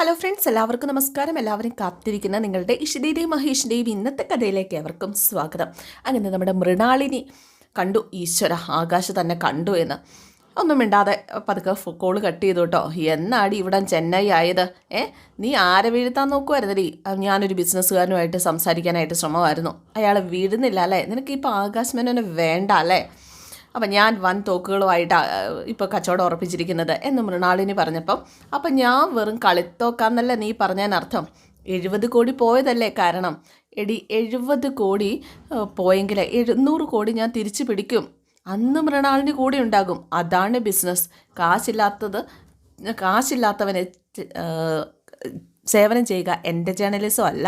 Hello friends എല്ലാവർക്കും നമസ്കാരം. എല്ലാവരും കാത്തിരിക്കുന്ന നിങ്ങളുടെ ഇഷിതയുടെയും മഹേഷിന്റെയും ഇന്നത്തെ കഥയിലേക്ക് അവർക്കും സ്വാഗതം. അങ്ങനെ നമ്മുടെ മൃണാളിനി കണ്ടു. ഈശ്വര ആകാശം തന്നെ കണ്ടു എന്ന്. ഒന്നും മിണ്ടാതെ പതുക്കെ കോൾ കട്ട് ചെയ്തു കേട്ടോ. എന്നാടി ഇവിടെ ചെന്നൈ ആയത്? ഏ? നീ ആരെ വീഴ്ത്താൻ നോക്കുമായിരുന്നടി ഞാനൊരു ബിസിനസ്സുകാരനുമായിട്ട് സംസാരിക്കാനായിട്ട് ശ്രമമായിരുന്നു. അയാൾ വീഴുന്നില്ല അല്ലേ? നിനക്ക് ഇപ്പോൾ ആകാശ് മേനോനെ വേണ്ട അല്ലേ? അപ്പം ഞാൻ വൻ തോക്കുകളുമായിട്ടാണ് ഇപ്പോൾ കച്ചവടം ഉറപ്പിച്ചിരിക്കുന്നത് എന്ന് മൃണാളിനി പറഞ്ഞപ്പം അപ്പം ഞാൻ വെറും കളിത്തോക്കാന്നല്ല നീ പറഞ്ഞതിനർത്ഥം എഴുപത് കോടി പോയതല്ലേ കാരണം? എടി എഴുപത് കോടി പോയെങ്കിൽ എഴുന്നൂറ് കോടി ഞാൻ തിരിച്ചു പിടിക്കും. അന്ന് മൃണാളിനി കൂടെ ഉണ്ടാകും. അതാണ് ബിസിനസ്. കാശില്ലാത്തത് കാശില്ലാത്തവനെ സേവനം ചെയ്യുക എന്റെ ജേർണലിസം അല്ല.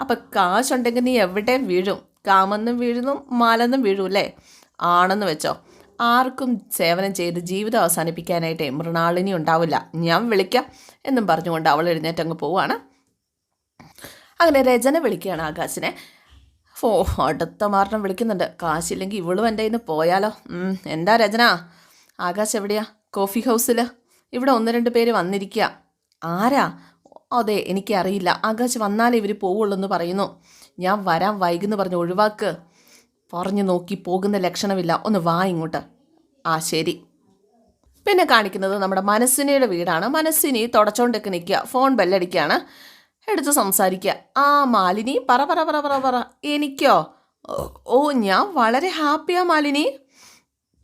അപ്പം കാശുണ്ടെങ്കിൽ നീ എവിടെ വീഴും. കാമെന്നും വീഴുന്നു മാലെന്നും വീഴൂല്ലേ ആണെന്ന് വെച്ചോ. ആർക്കും സേവനം ചെയ്ത് ജീവിതം അവസാനിപ്പിക്കാനായിട്ടേ മൃണാളിനി ഉണ്ടാവില്ല. ഞാൻ വിളിക്കാം എന്നും പറഞ്ഞുകൊണ്ട് അവൾ എഴുന്നേറ്റ് അങ്ങ് പോവാണ് അങ്ങനെ രചന വിളിക്കുകയാണ് ആകാശിനെ. ഓ അടുത്ത മാർണം വിളിക്കുന്നുണ്ട്. കാശില്ലെങ്കിൽ ഇവളും എന്റെ ഇന്ന് പോയാലോ? എന്താ രചന? ആകാശ് എവിടെയാ? കോഫി ഹൗസിൽ ഇവിടെ ഒന്ന് രണ്ട് പേര് വന്നിരിക്കുക ആരാ? അതെ എനിക്കറിയില്ല. ആകാശ് വന്നാലേ ഇവർ പോവുള്ളൂ എന്ന് പറയുന്നു. ഞാൻ വരാൻ വൈകുന്നു പറഞ്ഞു ഒഴിവാക്ക്. പറഞ്ഞു നോക്കി പോകുന്ന ലക്ഷണമില്ല. ഒന്ന് വാ ഇങ്ങോട്ട്. ആ ശരി. പിന്നെ കാണിക്കുന്നത് നമ്മുടെ മനസ്സിനിയുടെ വീടാണ്. മനസ്സിനി തുടച്ചോണ്ടൊക്കെ നിൽക്കുക. ഫോൺ ബെല്ലടിക്കുകയാണ്. എടുത്ത് സംസാരിക്കുക. ആ മാലിനി പറ പറ പറ പറ പറ. എനിക്കോ? ഓ- ഞാൻ വളരെ ഹാപ്പിയാ മാലിനി.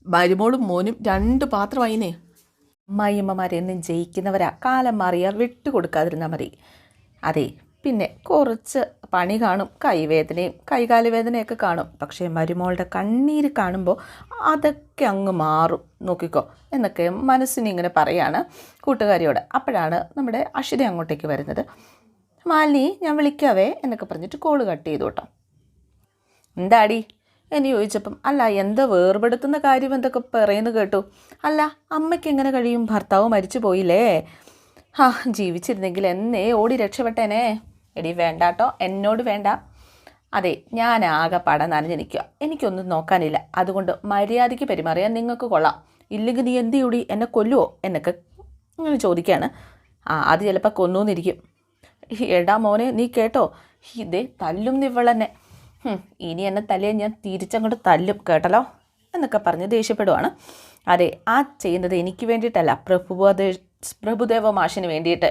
മരുമോളും മോനും രണ്ട് പാത്രമായിനേ. അമ്മായിയമ്മമാരെന്നും ജയിക്കുന്നവരാ. കാലം മാറിയാൽ വിട്ടുകൊടുക്കാതിരുന്നാൽ മതി. അതെ പിന്നെ കുറച്ച് പണി കാണും. കൈവേദനയും കൈകാൽ വേദനയൊക്കെ കാണും. പക്ഷേ മരുമോളുടെ കണ്ണീര് കാണുമ്പോൾ അതൊക്കെ അങ്ങ് മാറും. നോക്കിക്കോ. എന്നൊക്കെ മനസ്സിന് ഇങ്ങനെ പറയാണ് കൂട്ടുകാരിയോട്. അപ്പോഴാണ് നമ്മുടെ അശ്വതി അങ്ങോട്ടേക്ക് വരുന്നത്. മാലിനി ഞാൻ വിളിക്കാവേ എന്നൊക്കെ പറഞ്ഞിട്ട് കോൾ കട്ട് ചെയ്തു കേട്ടോ. എന്താടി? എന്ന് ചോദിച്ചപ്പം അല്ല എന്താ വേർപെടുത്തുന്ന കാര്യം എന്തൊക്കെ പറയുന്നു കേട്ടു. അല്ല അമ്മയ്ക്ക് എങ്ങനെ കഴിയും? ഭർത്താവ് മരിച്ചു പോയില്ലേ ആ ജീവിച്ചിരുന്നെങ്കിൽ എന്നേ ഓടി രക്ഷപ്പെട്ടേനെ. എടി വേണ്ട കേട്ടോ എന്നോട് വേണ്ട. അതെ ഞാൻ ആകെ പടം നനഞ്ഞു നിൽക്കുക. എനിക്കൊന്നും നോക്കാനില്ല. അതുകൊണ്ട് മര്യാദയ്ക്ക് പെരുമാറിയാൽ നിങ്ങൾക്ക് കൊള്ളാം. ഇല്ലെങ്കിൽ നീ എന്ത് എന്നെ കൊല്ലുവോ? എന്നൊക്കെ ഇങ്ങനെ ചോദിക്കുകയാണ്. ആ അത് ചിലപ്പോൾ കൊന്നൂന്നിരിക്കും. എടാ മോനെ നീ കേട്ടോ? ഇതേ തല്ലും നിവളെന്നെ ഇനി എന്നെ തല്ലിയ ഞാൻ തിരിച്ചങ്ങോട്ട് തല്ലും കേട്ടല്ലോ? എന്നൊക്കെ പറഞ്ഞ് ദേഷ്യപ്പെടുവാണ്. അതെ ആ ചെയ്യുന്നത് എനിക്ക് വേണ്ടിയിട്ടല്ല. പ്രഭുദേ പ്രഭുദേവ മാഷിന് വേണ്ടിയിട്ട്.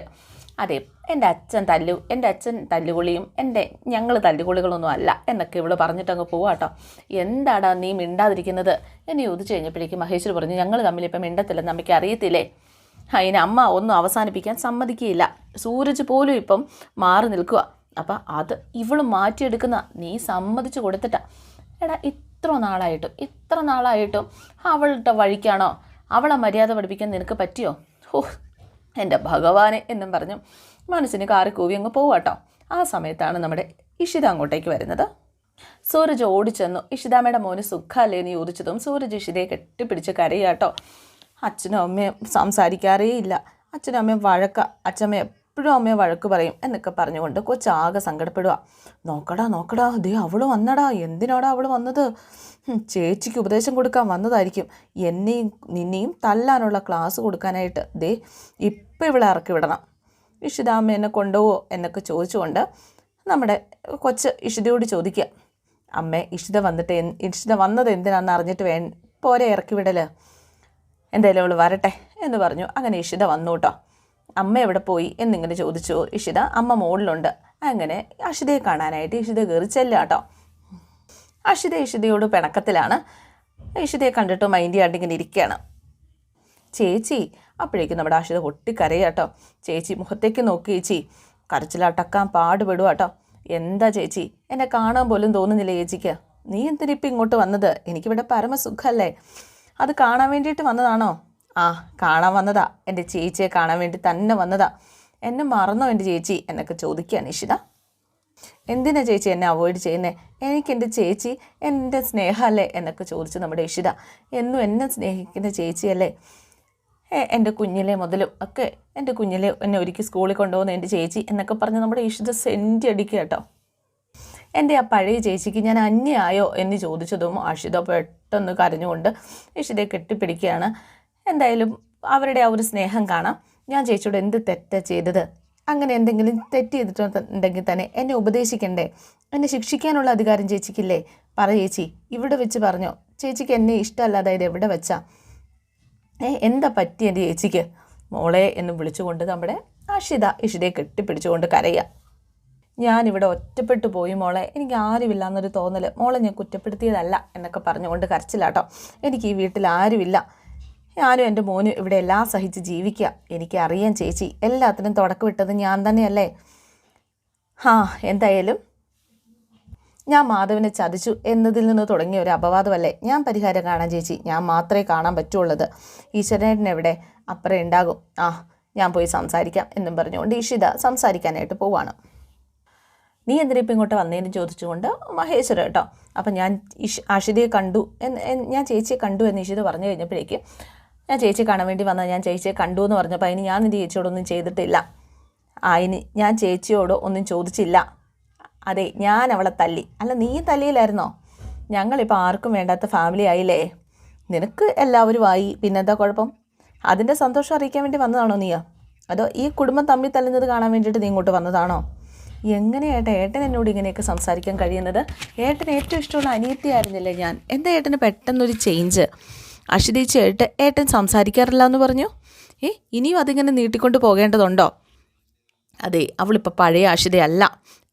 അതെ എന്റെ അച്ഛൻ തല്ലു എന്റെ അച്ഛൻ തല്ലുകൊളിയും എന്റെ ഞങ്ങൾ തല്ലുകുളികളൊന്നും അല്ല എന്നൊക്കെ ഇവൾ പറഞ്ഞിട്ടങ്ങ് പോവാ പോവാട്ടോ എന്താടാ നീ മിണ്ടാതിരിക്കുന്നത്? എന്ന് ചോദിച്ചു കഴിഞ്ഞപ്പോഴേക്കും മഹേശ്വർ പറഞ്ഞു ഞങ്ങൾ തമ്മിൽ ഇപ്പം മിണ്ടത്തില്ലെന്ന് അമ്മയ്ക്ക് അറിയത്തില്ലേ? അതിന് അമ്മ ഒന്നും അവസാനിപ്പിക്കാൻ സമ്മതിക്കുകയില്ല സൂരജ് പോലും ഇപ്പം മാറി നിൽക്കുക അപ്പം അത് ഇവൾ മാറ്റിയെടുക്കുന്ന നീ സമ്മതിച്ചു കൊടുത്തിട്ടാ. എടാ ഇത്ര നാളായിട്ടും ഇത്ര നാളായിട്ടും അവളുടെ വഴിക്കാണോ? അവളെ മര്യാദ പഠിപ്പിക്കാൻ നിനക്ക് പറ്റിയോ? ഓ എന്റെ ഭഗവാനെ എന്നും പറഞ്ഞു മനസ്സിന് കാറി കൂവി അങ്ങ് പോവാട്ടോ ആ സമയത്താണ് നമ്മുടെ ഇഷിത അങ്ങോട്ടേക്ക് വരുന്നത്. സൂരജ് ഓടിച്ചെന്നു. ഇഷിതാമ്മയുടെ മോന് സുഖമല്ലേ എന്ന് ചോദിച്ചതും സൂരജ് ഇഷിതയെ കെട്ടിപ്പിടിച്ച് കരയാട്ടോ അച്ഛനും അമ്മയും സംസാരിക്കാറേ ഇല്ല അച്ഛനും അമ്മയും വഴക്ക അച്ഛമ്മ എപ്പോഴും അമ്മയെ വഴക്ക് പറയും എന്നൊക്കെ പറഞ്ഞുകൊണ്ട് കൊച്ചാകെ സങ്കടപ്പെടുക നോക്കടാ നോക്കടാ ദേ അവൾ വന്നടാ എന്തിനാടാ അവൾ വന്നത്? ചേച്ചിക്ക് ഉപദേശം കൊടുക്കാൻ വന്നതായിരിക്കും. എന്നെയും നിന്നെയും തല്ലാനുള്ള ക്ലാസ് കൊടുക്കാനായിട്ട് ദേ ഇപ്പം ഇവളെ ഇറക്കി വിടണം. ഇഷിതാമ്മ എന്നെ കൊണ്ടുപോവോ എന്നൊക്കെ ചോദിച്ചുകൊണ്ട് നമ്മുടെ കൊച്ച് ഇഷിതയോട് ചോദിക്കുക. അമ്മ ഇഷിത വന്നിട്ട് ഇഷിത വന്നത് എന്തിനാണെന്ന് അറിഞ്ഞിട്ട് വേ പോരെ ഇറക്കി വിടൽ? എന്തായാലും അവൾ വരട്ടെ എന്ന് പറഞ്ഞു. അങ്ങനെ ഇഷിത വന്നു കേട്ടോ. അമ്മ എവിടെ പോയി എന്നിങ്ങനെ ചോദിച്ചു. ഇഷിത അമ്മ മുകളിലുണ്ട് അങ്ങനെ അഷിതയെ കാണാനായിട്ട് ഇഷിത കയറി ചെല്ലുക കേട്ടോ അഷിത ഇഷിതയോട് പിണക്കത്തിലാണ്. ഇഷിതയെ കണ്ടിട്ട് മൈൻഡ് ചെയ്യാണ്ട് ഇങ്ങനെ ഇരിക്കുകയാണ്. ചേച്ചി അപ്പോഴേക്കും നമ്മുടെ അഷിത പൊട്ടിക്കരയുക കേട്ടോ ചേച്ചി മുഖത്തേക്ക് നോക്കി ചേച്ചി കരച്ചിലടക്കാൻ പാടുപെടുക കേട്ടോ എന്താ ചേച്ചി? എന്നെ കാണാൻ പോലും തോന്നുന്നില്ല ചേച്ചിക്ക്? നീ എന്തിനിപ്പോൾ ഇങ്ങോട്ട് വന്നത്? എനിക്കിവിടെ പരമസുഖമല്ലേ അത് കാണാൻ വേണ്ടിയിട്ട് വന്നതാണോ? ആ കാണാൻ വന്നതാ. എന്റെ ചേച്ചിയെ കാണാൻ വേണ്ടി തന്നെ വന്നതാ. എന്നെ മറന്നോ എന്റെ ചേച്ചി? എന്നൊക്കെ ചോദിക്കുക നിഷിത. എന്തിനാ ചേച്ചി എന്നെ അവോയ്ഡ് ചെയ്യുന്നത് എനിക്ക് എന്റെ ചേച്ചി എന്റെ സ്നേഹമല്ലേ? എന്നൊക്കെ ചോദിച്ചു നമ്മുടെ ഇഷിത എന്നും എന്നെ സ്നേഹിക്കുന്ന ചേച്ചിയല്ലേ? എന്റെ കുഞ്ഞിലെ മുതലും ഒക്കെ എന്റെ കുഞ്ഞിലെ എന്നെ ഒരുക്കി സ്കൂളിൽ കൊണ്ടുപോകുന്ന എന്റെ ചേച്ചി എന്നൊക്കെ പറഞ്ഞ് നമ്മുടെ ഇഷിത സെന്റി അടിക്കുക കേട്ടോ. എന്റെ ആ പഴയ ചേച്ചിക്ക് ഞാൻ അന്യായോ എന്ന് ചോദിച്ചതും അഷിത പെട്ടെന്ന് കരഞ്ഞുകൊണ്ട് ഇഷിതയെ കെട്ടിപ്പിടിക്കുകയാണ്. എന്തായാലും അവരുടെ ആ ഒരു സ്നേഹം കാണാം. ഞാൻ ചേച്ചിയോട് എന്ത് തെറ്റാ ചെയ്തത്? അങ്ങനെ എന്തെങ്കിലും തെറ്റ് ചെയ്തിട്ടുണ്ടെങ്കിൽ തന്നെ എന്നെ ഉപദേശിക്കണ്ടേ? എന്നെ ശിക്ഷിക്കാനുള്ള അധികാരം ചേച്ചിക്കില്ലേ? പറ ചേച്ചി ഇവിടെ വെച്ച് പറഞ്ഞോ. ചേച്ചിക്ക് എന്നെ ഇഷ്ടമല്ലാതായത് എവിടെ വെച്ചാ? ഏ എന്താ പറ്റി എന്റെ ചേച്ചിക്ക്? മോളെ എന്ന് വിളിച്ചുകൊണ്ട് നമ്മുടെ അഷിത ഇഷിതയെ കെട്ടിപ്പിടിച്ചുകൊണ്ട് കരയുക ഞാനിവിടെ ഒറ്റപ്പെട്ടു പോയി മോളെ. എനിക്ക് ആരുമില്ല എന്നൊരു തോന്നൽ മോളെ ഞാൻ കുറ്റപ്പെടുത്തിയതല്ല എന്നൊക്കെ പറഞ്ഞുകൊണ്ട് കരച്ചിലാട്ടോ. എനിക്ക് ഈ വീട്ടിൽ ആരുമില്ല. ഞാനും എന്റെ മോനും ഇവിടെ എല്ലാം സഹിച്ച് ജീവിക്കുക. എനിക്കറിയാം ചേച്ചി. എല്ലാത്തിനും തുടക്കമിട്ടത് ഞാൻ തന്നെയല്ലേ? ആ എന്തായാലും ഞാൻ മാധവനെ ചതിച്ചു എന്നതിൽ നിന്ന് തുടങ്ങിയ ഒരു അപവാദമല്ലേ? ഞാൻ പരിഹാരം കാണാൻ ചേച്ചി. ഞാൻ മാത്രമേ കാണാൻ പറ്റുള്ളത് ഈശ്വരേട്ടൻ എവിടെ അപ്പുറം ഉണ്ടാകും. ആ ഞാൻ പോയി സംസാരിക്കാം എന്നും പറഞ്ഞുകൊണ്ട് ഈഷിത സംസാരിക്കാനായിട്ട് പോവാണ്. നീ എന്തിനാ ഇപ്പം ഇങ്ങോട്ട് വന്നതെന്ന് ചോദിച്ചുകൊണ്ട് മഹേശ്വര കേട്ടോ. അപ്പം ഞാൻ ഇഷ് അഷിതയെ കണ്ടു എന്ന് ഞാൻ ചേച്ചിയെ കണ്ടു എന്ന് ഇഷിത പറഞ്ഞു കഴിഞ്ഞപ്പോഴേക്ക് ഞാൻ ചേച്ചിയെ കാണാൻ വേണ്ടി വന്നാൽ ഞാൻ ചേച്ചിയെ കണ്ടു എന്ന് പറഞ്ഞപ്പോൾ അതിന് ഞാൻ നിന്റെ ചേച്ചിയോടൊന്നും ചെയ്തിട്ടില്ല. അതിന് ഞാൻ ചേച്ചിയോട് ഒന്നും ചോദിച്ചില്ല. അതെ ഞാൻ അവളെ തല്ലി. അല്ല നീ തല്ലിയില്ലായിരുന്നോ? ഞങ്ങളിപ്പോൾ ആർക്കും വേണ്ടാത്ത ഫാമിലി ആയില്ലേ? നിനക്ക് എല്ലാവരും ആയി. പിന്നെന്താ കുഴപ്പം? അതിന്റെ സന്തോഷം അറിയിക്കാൻ വേണ്ടി വന്നതാണോ നീയോ? അതോ ഈ കുടുംബം തമ്മിൽ തല്ലുന്നത് കാണാൻ വേണ്ടിയിട്ട് നീ ഇങ്ങോട്ട് വന്നതാണോ? എങ്ങനെയായിട്ട് ഏട്ടൻ എന്നോട് ഇങ്ങനെയൊക്കെ സംസാരിക്കാൻ കഴിയുന്നത്? ഏട്ടൻ ഏറ്റവും ഇഷ്ടമുള്ള അനിയത്തിയായിരുന്നില്ലേ ഞാൻ? എന്താ ഏട്ടന് പെട്ടെന്നൊരു ചേഞ്ച് അഷിതീച്ചയായിട്ട് ഏട്ടൻ സംസാരിക്കാറില്ല എന്ന് പറഞ്ഞു. ഏ ഇനിയും അതിങ്ങനെ നീട്ടിക്കൊണ്ട് പോകേണ്ടതുണ്ടോ? അതെ അവളിപ്പോൾ പഴയ അഷിതയല്ല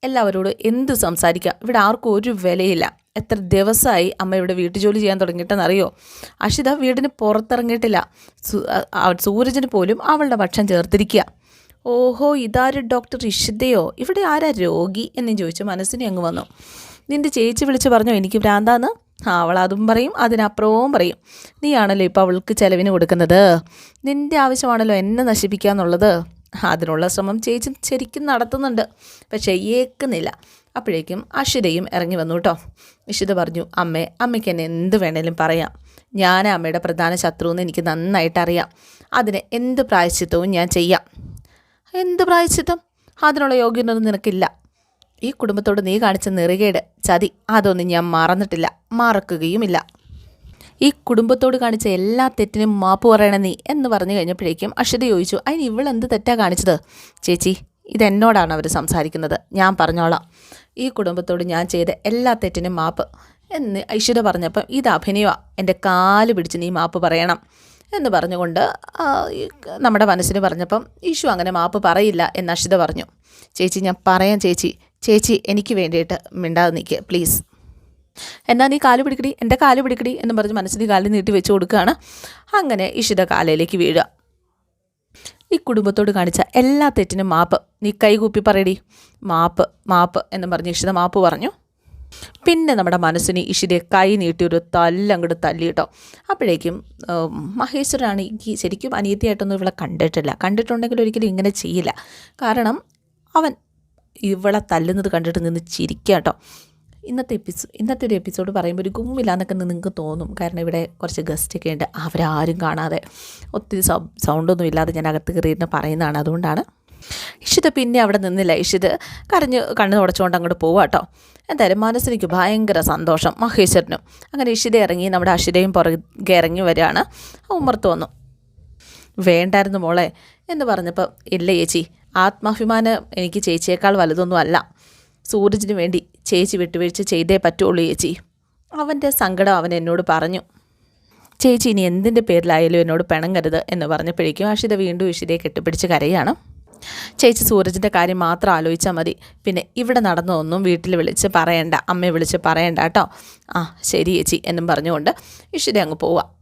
എല്ലാവരോടും എന്ത് സംസാരിക്കാം? ഇവിടെ ആർക്കും ഒരു വിലയില്ല. എത്ര ദിവസമായി അമ്മ ഇവിടെ വീട്ടുജോലി ചെയ്യാൻ തുടങ്ങിയിട്ടെന്നറിയോ? അഷിത വീടിന് പുറത്തിറങ്ങിയിട്ടില്ല. സൂരജിന് പോലും അവളുടെ ഭക്ഷണം ചേർത്തിരിക്കുക ഓഹോ ഇതാര് ഡോക്ടർ ഇഷിതയോ? ഇവിടെ ആരാ രോഗി? എന്നും ചോദിച്ചു മനസ്സിനെ അങ്ങ് വന്നു. നിന്റെ ചേച്ചി വിളിച്ച് പറഞ്ഞോ എനിക്ക് ഭ്രാന്താന്ന്? അവൾ അതും പറയും അതിനപ്പുറവും പറയും. നീയാണല്ലോ ഇപ്പോൾ അവൾക്ക് ചിലവിന് കൊടുക്കുന്നത്? നിന്റെ ആവശ്യമാണല്ലോ എന്നെ നശിപ്പിക്കുക എന്നുള്ളത്. അതിനുള്ള ശ്രമം ചേച്ചി ശരിക്കും നടത്തുന്നുണ്ട് പക്ഷേ ഏക്കുന്നില്ല. അപ്പോഴേക്കും അഷിതയും ഇറങ്ങി വന്നു കേട്ടോ. ഇഷിത പറഞ്ഞു അമ്മേ അമ്മയ്ക്ക് എന്നെ എന്ത് വേണേലും പറയാം. ഞാൻ അമ്മയുടെ പ്രധാന ശത്രു എന്ന് എനിക്ക് നന്നായിട്ട് അറിയാം. അതിന് എന്ത് പ്രായശ്ചിത്തവും ഞാൻ ചെയ്യാം. എന്ത് പ്രായശ്ചിത്തം? അതിനുള്ള യോഗ്യതയൊന്നും നിനക്കില്ല. ഈ കുടുംബത്തോട് നീ കാണിച്ച നെറുകേട് ചതി അതൊന്നും ഞാൻ മറന്നിട്ടില്ല മറക്കുകയുമില്ല. ഈ കുടുംബത്തോട് കാണിച്ച എല്ലാ തെറ്റിനും മാപ്പ് പറയണ നീ എന്ന് പറഞ്ഞു കഴിഞ്ഞപ്പോഴേക്കും അക്ഷത ചോദിച്ചു അതിന് ഇവളെന്ത് തെറ്റാ കാണിച്ചത്? ചേച്ചി ഇതെന്നോടാണ് അവർ സംസാരിക്കുന്നത്. ഞാൻ പറഞ്ഞോളാം. ഈ കുടുംബത്തോട് ഞാൻ ചെയ്ത എല്ലാ തെറ്റിനും മാപ്പ്. എന്ന് ഐശ്വര പറഞ്ഞപ്പം ഇത് അഭിനയമാണ് എന്റെ കാൽ പിടിച്ച് നീ മാപ്പ് പറയണം. എന്ന് പറഞ്ഞുകൊണ്ട് നമ്മുടെ മനസ്സിന് പറഞ്ഞപ്പം ഈശു അങ്ങനെ മാപ്പ് പറയില്ല എന്ന് അഷിത പറഞ്ഞു. ചേച്ചി ഞാൻ പറയാം ചേച്ചി. ചേച്ചി എനിക്ക് വേണ്ടിയിട്ട് മിണ്ടാതെ നിൽക്കുക പ്ലീസ് എന്നാൽ നീ കാൽ പിടിക്കടി എന്റെ കാൽ പിടിക്കടി എന്ന് പറഞ്ഞ് മനസ്സിന് കാലിൽ നീട്ടി വെച്ച് കൊടുക്കുകയാണ് അങ്ങനെ ഇഷിത കാലയിലേക്ക് വീഴുക. ഈ കുടുംബത്തോട് കാണിച്ച എല്ലാ തെറ്റിനും മാപ്പ്. നീ കൈകൂപ്പി പറയടി. മാപ്പ് മാപ്പ് എന്ന് പറഞ്ഞ് ഇഷിത മാപ്പ് പറഞ്ഞു. പിന്നെ നമ്മുടെ മനസ്സിന് ഇഷിതയെ കൈ നീട്ടി ഒരു തല്ലങ്ങോട്ട് തല്ലി കേട്ടോ. അപ്പോഴേക്കും മഹേശ്വരാണ് എനിക്ക് ശരിക്കും അനിയത്തിയായിട്ടൊന്നും ഇവിടെ കണ്ടിട്ടില്ല. കണ്ടിട്ടുണ്ടെങ്കിൽ ഒരിക്കലും ഇങ്ങനെ ചെയ്യില്ല. കാരണം അവൻ ഇവളെ തല്ലുന്നത് കണ്ടിട്ട് നിന്ന് ചിരിക്കുക കേട്ടോ ഇന്നത്തെ എപ്പിസോ ഇന്നത്തെ ഒരു എപ്പിസോഡ് പറയുമ്പോൾ ഒരു ഗുമ്മില്ലാന്നൊക്കെ നിങ്ങൾക്ക് തോന്നും. കാരണം ഇവിടെ കുറച്ച് ഗസ്റ്റൊക്കെ ഉണ്ട്. അവരാരും കാണാതെ ഒത്തിരി സൗണ്ടൊന്നും ഇല്ലാതെ ഞാൻ അകത്ത് കയറിയിരുന്ന് പറയുന്നതാണ്. അതുകൊണ്ടാണ് ഇഷിത പിന്നെ അവിടെ നിന്നില്ല. ഇഷിത് കരഞ്ഞ് കണ്ണ് തുടച്ചുകൊണ്ട് അങ്ങോട്ട് പോവുക കേട്ടോ എന്തായാലും മനസ്സിലേക്ക് ഭയങ്കര സന്തോഷം മഹേശ്വരനും. അങ്ങനെ ഇഷിത ഇറങ്ങി നമ്മുടെ അഷിതയും പുറകെ ഇറങ്ങി വരികയാണ്. ഉമ്മർത്ത് വന്നു. വേണ്ടായിരുന്നു മോളെ എന്ന് പറഞ്ഞപ്പോൾ ഇല്ല ചേച്ചി. ആത്മാഭിമാനം എനിക്ക് ചേച്ചിയേക്കാൾ വലുതൊന്നും അല്ല സൂരജിന് വേണ്ടി ചേച്ചി വിട്ടുവീഴ്ച ചെയ്തേ പറ്റുള്ളൂ ചേച്ചി. അവന്റെ സങ്കടം അവൻ എന്നോട് പറഞ്ഞു. ചേച്ചി ഇനി എന്തിന്റെ പേരിലായാലും എന്നോട് പിണങ്ങരുത് എന്ന് പറഞ്ഞപ്പോഴേക്കും അഷിത വീണ്ടും ഇഷിതയെ കെട്ടിപ്പിടിച്ച് കരയാണ്. ചേച്ചി സൂരജിന്റെ കാര്യം മാത്രം ആലോചിച്ചാൽ മതി. പിന്നെ ഇവിടെ നടന്നതൊന്നും വീട്ടിൽ വിളിച്ച് പറയണ്ട. അമ്മയെ വിളിച്ച് പറയണ്ട കേട്ടോ. ആ ശരി ചേച്ചി എന്നും പറഞ്ഞുകൊണ്ട് ഇഷിത അങ്ങ് പോവാം.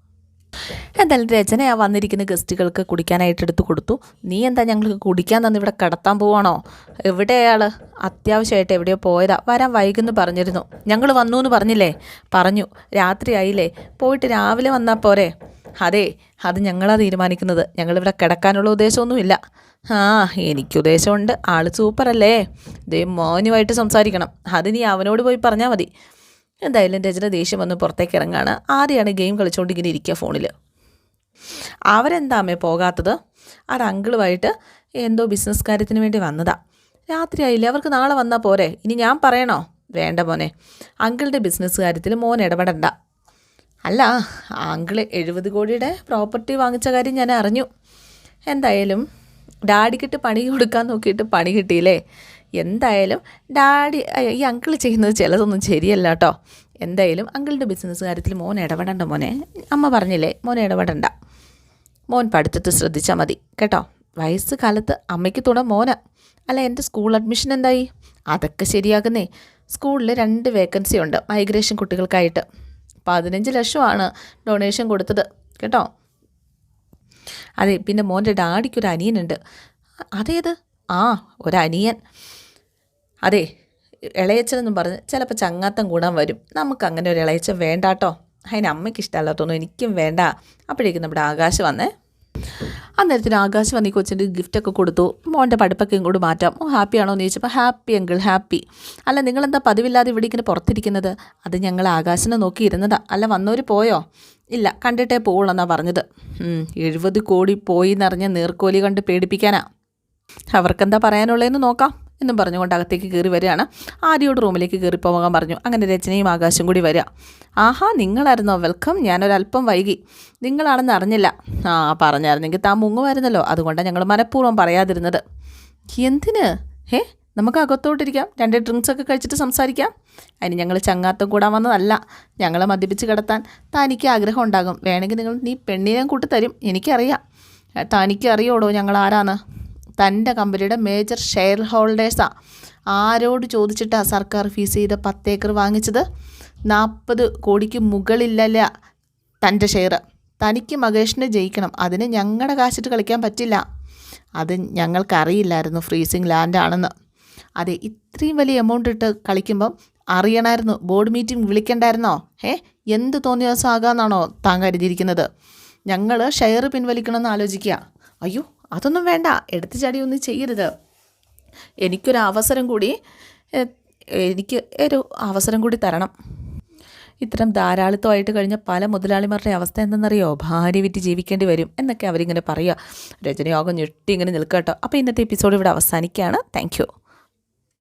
എന്തായാലും രചന ആ വന്നിരിക്കുന്ന ഗസ്റ്റുകൾക്ക് കുടിക്കാനായിട്ട് എടുത്ത് കൊടുത്തു. നീ എന്താ ഞങ്ങൾക്ക് കുടിക്കാൻ തന്നെ ഇവിടെ കടത്താൻ പോവാണോ? എവിടെ അയാൾ അത്യാവശ്യമായിട്ട് എവിടെയോ പോയതാ. വരാൻ വൈകുന്നു പറഞ്ഞിരുന്നു. ഞങ്ങൾ വന്നു എന്ന് പറഞ്ഞില്ലേ? പറഞ്ഞു. രാത്രിയായില്ലേ? പോയിട്ട് രാവിലെ വന്നാൽ പോരെ? അതെ അത് ഞങ്ങളാ തീരുമാനിക്കുന്നത്. ഞങ്ങളിവിടെ കിടക്കാനുള്ള ഉദ്ദേശമൊന്നുമില്ല. ആ എനിക്ക് ഉദ്ദേശമുണ്ട്. ആൾ സൂപ്പറല്ലേ? ദേ മോനുമായിട്ട് സംസാരിക്കണം. അത് നീ അവനോട് പോയി പറഞ്ഞാൽ മതി. എന്തായാലും രചന ദേഷ്യം വന്ന് പുറത്തേക്ക് ഇറങ്ങാണ്. ആദ്യമാണ് ഗെയിം കളിച്ചുകൊണ്ട് ഇങ്ങനെ ഇരിക്കുക ഫോണിൽ അവരെന്താ അമ്മേ പോകാത്തത്? അത് അങ്കിളുമായിട്ട് എന്തോ ബിസിനസ് കാര്യത്തിന് വേണ്ടി വന്നതാ. രാത്രിയായില്ലേ അവർക്ക് നാളെ വന്നാൽ പോരെ. ഇനി ഞാൻ പറയണോ? വേണ്ട മോനെ. അങ്കിളുടെ ബിസിനസ് കാര്യത്തിൽ മോൻ ഇടപെടണ്ട. അല്ല അങ്കിൾ എഴുപത് കോടിയുടെ പ്രോപ്പർട്ടി വാങ്ങിച്ച കാര്യം ഞാൻ അറിഞ്ഞു. എന്തായാലും ഡാഡിക്കിട്ട് പണി കൊടുക്കാൻ നോക്കിയിട്ട് പണി കിട്ടിയില്ലേ? എന്തായാലും ഡാഡി ഈ അങ്കിൾ ചെയ്യുന്നത് ചിലതൊന്നും ശരിയല്ല കേട്ടോ എന്തായാലും അങ്കിളിന്റെ ബിസിനസ് കാര്യത്തിൽ മോൻ ഇടപെടണ്ട മോനെ. അമ്മ പറഞ്ഞില്ലേ മോനെ ഇടപെടണ്ട. മോൻ പഠിത്തത്തിൽ ശ്രദ്ധിച്ചാൽ മതി കേട്ടോ? വയസ്സ് കാലത്ത് അമ്മയ്ക്ക് തുണ മോന. അല്ല എന്റെ സ്കൂൾ അഡ്മിഷൻ എന്തായി? അതൊക്കെ ശരിയാക്കുന്നേ. സ്കൂളിൽ രണ്ട് വേക്കൻസി ഉണ്ട് മൈഗ്രേഷൻ കുട്ടികൾക്കായിട്ട്. പതിനഞ്ച് ലക്ഷമാണ് ഡൊണേഷൻ കൊടുത്തത് കേട്ടോ? അതെ പിന്നെ മോന്റെ ഡാഡിക്കൊരു അനിയനുണ്ട്. അതേത്? ആ ഒരനിയൻ അതെ ഇളയച്ചനെന്നും പറഞ്ഞ് ചിലപ്പോൾ ചങ്ങാത്തം കൂടാൻ വരും. നമുക്ക് അങ്ങനെ ഒരു ഇളയച്ചൻ വേണ്ട കേട്ടോ അതിന് അമ്മയ്ക്ക് ഇഷ്ടമല്ലാത്തൊന്നും എനിക്കും വേണ്ട. അപ്പോഴേക്കും നമ്മുടെ ആകാശ് വന്നേ. അന്നേരത്തിന് ആകാശ് വന്ന് കൊച്ചിന്റെ ഗിഫ്റ്റൊക്കെ കൊടുത്തു. മോന്റെ പഠിപ്പൊക്കെ ഇങ്ങോട്ട് മാറ്റാം. ഓ ഹാപ്പി ആണോ എന്ന് ചോദിച്ചപ്പോൾ ഹാപ്പി അങ്കിൾ ഹാപ്പി അല്ല നിങ്ങളെന്താ പതിവില്ലാതെ ഇവിടെ ഇങ്ങനെ പുറത്തിരിക്കുന്നത്? അത് ഞങ്ങൾ ആകാശിനെ നോക്കി അല്ല വന്നവർ പോയോ? ഇല്ല കണ്ടിട്ടേ പോവുള്ളെന്നാണ് പറഞ്ഞത്. എഴുപത് കോടി പോയി എന്നറിഞ്ഞ നീർക്കോലി കണ്ട് പേടിപ്പിക്കാനാ. അവർക്കെന്താ പറയാനുള്ളതെന്ന് നോക്കാം. എന്നും പറഞ്ഞുകൊണ്ട് അകത്തേക്ക് കയറി വരികയാണ്. ആര്യയോട് റൂമിലേക്ക് കയറി പോകാൻ പറഞ്ഞു. അങ്ങനെ രചനയും ആകാശം കൂടി വരിക. ആഹാ നിങ്ങളായിരുന്നോ? വെൽക്കം. ഞാനൊരല്പം വൈകി. നിങ്ങളാണെന്ന് അറിഞ്ഞില്ല. ആ പറഞ്ഞായിരുന്നെങ്കിൽ താൻ മുങ്ങുമായിരുന്നല്ലോ. അതുകൊണ്ടാണ് ഞങ്ങൾ മനഃപൂർവം പറയാതിരുന്നത്. എന്തിന്? ഹേ നമുക്ക് അകത്തോട്ടിരിക്കാം രണ്ട് ഡ്രിങ്ക്സ് ഒക്കെ കഴിച്ചിട്ട് സംസാരിക്കാം. അതിന് ഞങ്ങൾ ചങ്ങാത്തം കൂടാൻ വന്നതല്ല. ഞങ്ങളെ മദ്യപിച്ച് കിടത്താൻ തനിക്ക് ആഗ്രഹം ഉണ്ടാകും. വേണമെങ്കിൽ നിങ്ങൾ നീ പെണ്ണിനെ കൂട്ടി തരും എനിക്കറിയാം. തനിക്ക് അറിയോടോ ഞങ്ങൾ ആരാന്ന്? തന്റെ കമ്പനിയുടെ മേജർ ഷെയർ ഹോൾഡേഴ്സാണ് ആരോട് ചോദിച്ചിട്ടാണ് സർക്കാർ ഫീസ് ചെയ്ത പത്ത് ഏക്കർ വാങ്ങിച്ചത്? നാൽപ്പത് കോടിക്ക് മുകളിലല്ല തന്റെ ഷെയർ തനിക്ക് മകേഷിന് ജയിക്കണം. അതിന് ഞങ്ങളുടെ കാശിട്ട് കളിക്കാൻ പറ്റില്ല. അത് ഞങ്ങൾക്കറിയില്ലായിരുന്നു ഫ്രീസിങ് ലാൻഡാണെന്ന് അതെ ഇത്രയും വലിയ എമൗണ്ട് ഇട്ട് കളിക്കുമ്പം അറിയണമായിരുന്നു ബോർഡ് മീറ്റിംഗ് വിളിക്കണ്ടായിരുന്നോ? ഏ എന്ത് തോന്നിയ ദിവസം ആകാമെന്നാണോ താൻ കരുതിയിരിക്കുന്നത്? ഞങ്ങൾ ഷെയർ പിൻവലിക്കണമെന്ന് ആലോചിക്കുക അയ്യോ അതൊന്നും വേണ്ട. എടുത്തു ചാടിയൊന്നും ചെയ്യരുത്. എനിക്കൊരു അവസരം കൂടി എനിക്ക് ഒരു അവസരം കൂടി തരണം. ഇത്തരം ധാരാളിത്തമായിട്ട് കഴിഞ്ഞ പല മുതലാളിമാരുടെ അവസ്ഥ എന്തെന്നറിയോ? ഭാര്യ വിറ്റ് ജീവിക്കേണ്ടി വരും എന്നൊക്കെ അവരിങ്ങനെ പറയുക. രചനയോഗം ഞെട്ടി ഇങ്ങനെ നിൽക്കട്ടോ കേട്ടോ. അപ്പോൾ ഇന്നത്തെ എപ്പിസോഡ് ഇവിടെ അവസാനിക്കുകയാണ്. താങ്ക്